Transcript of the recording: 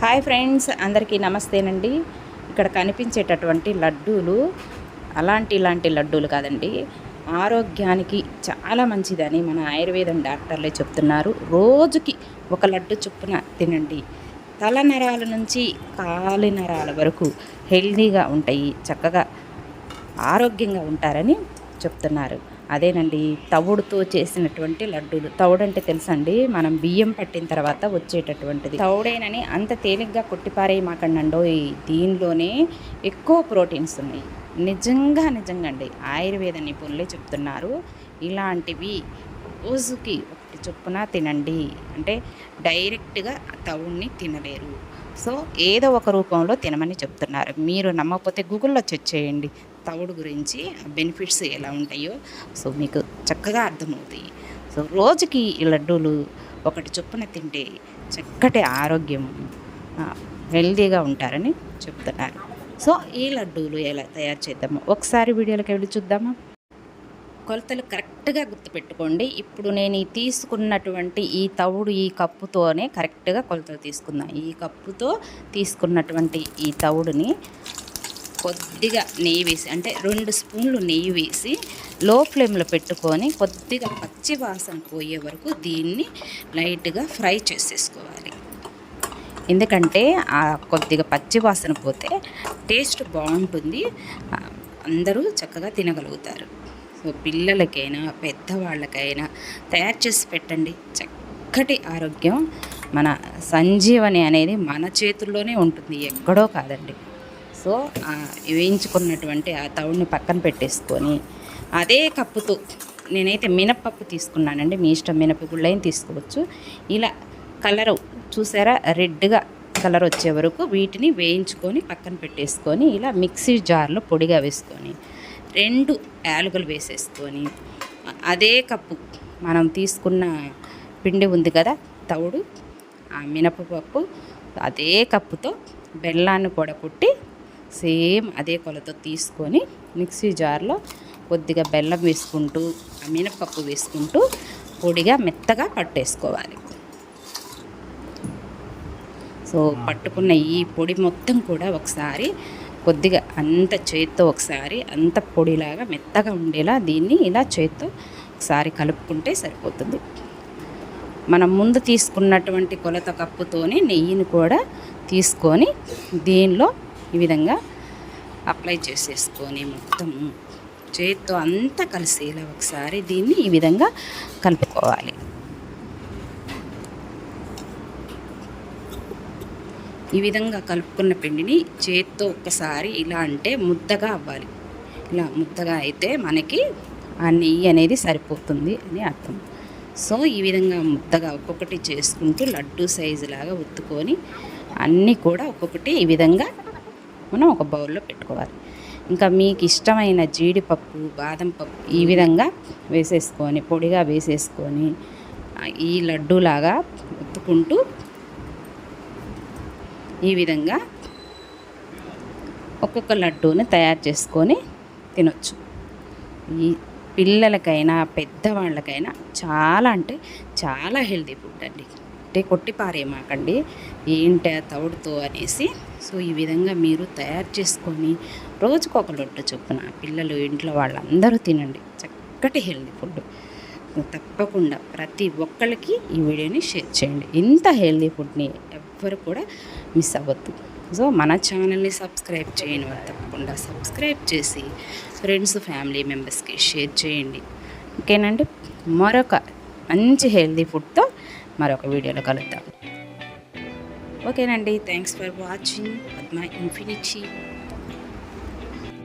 Hi friends అందరికీ నమస్తేనండి. ఇక్కడ కనిపించేటటువంటి లడ్డూలు అలాంటి ఇలాంటి లడ్డూలు కాదండి. ఆరోగ్యానికి చాలా మంచిదని మన ఆయుర్వేదం డాక్టర్లే చెప్తున్నారు. రోజుకి ఒక లడ్డు చొప్పున తినండి. తల నరాల నుంచి కాలి నరాల వరకు హెల్దీగా ఉంటాయి చక్కగా ఆరోగ్యంగా ఉంటారని చెప్తున్నారు. అదేనండి తవుడుతో చేసినటువంటి లడ్డూలు. తవుడు అంటే తెలుసండి మనం బియ్యం పట్టిన తర్వాత వచ్చేటటువంటిది. తవుడేనని అంత తేలిగ్గా కొట్టిపారేయమాకండండో దీనిలోనే ఎక్కువ ప్రోటీన్స్ ఉన్నాయి. నిజంగా నిజంగా అండి ఆయుర్వేద నిపుణులే చెప్తున్నారు ఇలాంటివి రోజుకి ఒకటి చొప్పున తినండి. అంటే డైరెక్ట్గా తవుడిని తినలేరు. సో ఏదో ఒక రూపంలో తినమని చెప్తున్నారు. మీరు నమ్మకపోతే గూగుల్లో చెక్ చేయండి. తవుడు గురించి బెనిఫిట్స్ ఎలా ఉంటాయో సో మీకు చక్కగా అర్థమవుతాయి. సో రోజుకి ఈ లడ్డూలు ఒకటి చొప్పున తింటే చక్కటి ఆరోగ్యం హెల్దీగా ఉంటారని చెప్తున్నారు. సో ఈ లడ్డూలు ఎలా తయారు చేద్దామో ఒకసారి వీడియోలోకి వెళ్ళి చూద్దామా? కొలతలు కరెక్ట్గా గుర్తుపెట్టుకోండి. ఇప్పుడు నేను తీసుకున్నటువంటి ఈ తవుడు ఈ కప్పుతోనే కరెక్ట్గా కొలతలు తీసుకుందాం ఈ కప్పుతో తీసుకున్నటువంటి ఈ తవుడుని కొద్దిగా నెయ్యి వేసి అంటే రెండు స్పూన్లు నెయ్యి వేసి లో ఫ్లేమ్లో పెట్టుకొని కొద్దిగా పచ్చి వాసన పోయే వరకు దీన్ని లైట్గా ఫ్రై చేసేసుకోవాలి. ఎందుకంటే ఆ కొద్దిగా పచ్చి వాసన పోతే టేస్ట్ బాగుంటుంది. అందరూ చక్కగా తినగలుగుతారు. సో పిల్లలకైనా పెద్దవాళ్ళకైనా తయారు చేసి పెట్టండి. చక్కటి ఆరోగ్యం మన సంజీవని అనేది మన చేతుల్లోనే ఉంటుంది. ఎక్కడో కాదండి. సో వేయించుకున్నటువంటి ఆ తవుడిని పక్కన పెట్టేసుకొని అదే కప్పుతో నేనైతే మినప్పప్పు తీసుకున్నానండి మీ ఇష్టం మినపగుళ్ళైన తీసుకోవచ్చు. ఇలా కలరు చూసారా రెడ్గా కలర్ వచ్చే వరకు వీటిని వేయించుకొని పక్కన పెట్టేసుకొని ఇలా మిక్సీ జార్లో పొడిగా వేసుకొని రెండు యాలుగలు వేసేసుకొని అదే కప్పు మనం తీసుకున్న పిండి ఉంది కదా తవుడు ఆ మినపప్పు అదే కప్పుతో బెల్లాన్ని కూడా పుట్టి సేమ్ అదే కొలతో తీసుకొని మిక్సీ జార్లో కొద్దిగా బెల్లం వేసుకుంటూ ఆ మినపప్పు వేసుకుంటూ పొడిగా మెత్తగా పట్టేసుకోవాలి. సో పట్టుకున్న ఈ పొడి మొత్తం కూడా ఒకసారి కొద్దిగా అంత చేత్తో ఒకసారి అంత పొడిలాగా మెత్తగా ఉండేలా దీన్ని ఇలా చేత్తో ఒకసారి కలుపుకుంటే సరిపోతుంది. మనం ముందు తీసుకున్నటువంటి కొలత కప్పుతోనే నెయ్యిని కూడా తీసుకొని దీనిలో ఈ విధంగా అప్లై చేసేసుకొని మొత్తం చేత్తో అంతా కలిసేలా ఒకసారి దీన్ని ఈ విధంగా కలుపుకోవాలి. ఈ విధంగా కలుపుకున్న పిండిని చేత్తో ఒక్కసారి ఇలా అంటే ముద్దగా అవ్వాలి. ఇలా ముద్దగా అయితే మనకి ఆ నెయ్యి అనేది సరిపోతుంది అని అర్థం. సో ఈ విధంగా ముద్దగా ఒక్కొక్కటి చేసుకుంటూ లడ్డు సైజు లాగా ఉత్తుకొని అన్నీ కూడా ఒక్కొక్కటి ఈ విధంగా మనం ఒక బౌల్లో పెట్టుకోవాలి. ఇంకా మీకు ఇష్టమైన జీడిపప్పు బాదం పప్పు ఈ విధంగా వేసేసుకొని పొడిగా వేసేసుకొని ఈ లడ్డూలాగా ఉత్తుకుంటూ ఈ విధంగా ఒక్కొక్క లడ్డూని తయారు చేసుకొని తినొచ్చు. ఈ పిల్లలకైనా పెద్దవాళ్ళకైనా చాలా అంటే చాలా హెల్తీ ఫుడ్ అండి. అంటే కొట్టిపారేమాకండి. ఏంటి తవుడుతో అనేసి సో ఈ విధంగా మీరు తయారు చేసుకొని రోజుకు ఒక లొట్టు చొప్పున పిల్లలు ఇంట్లో వాళ్ళందరూ తినండి. చక్కటి హెల్దీ ఫుడ్ తప్పకుండా ప్రతి ఒక్కళ్ళకి ఈ వీడియోని షేర్ చేయండి. ఇంత హెల్దీ ఫుడ్ని ఎవ్వరు కూడా మిస్ అవ్వద్దు. సో మన ఛానల్ని సబ్స్క్రైబ్ చేయని వారు తప్పకుండా సబ్స్క్రైబ్ చేసి ఫ్రెండ్స్ ఫ్యామిలీ మెంబర్స్కి షేర్ చేయండి. ఓకేనండి? మరొక మంచి హెల్దీ ఫుడ్తో మరొక వీడియోలో కలుద్దాం. ఓకేనండి thanks for watching Padma infinity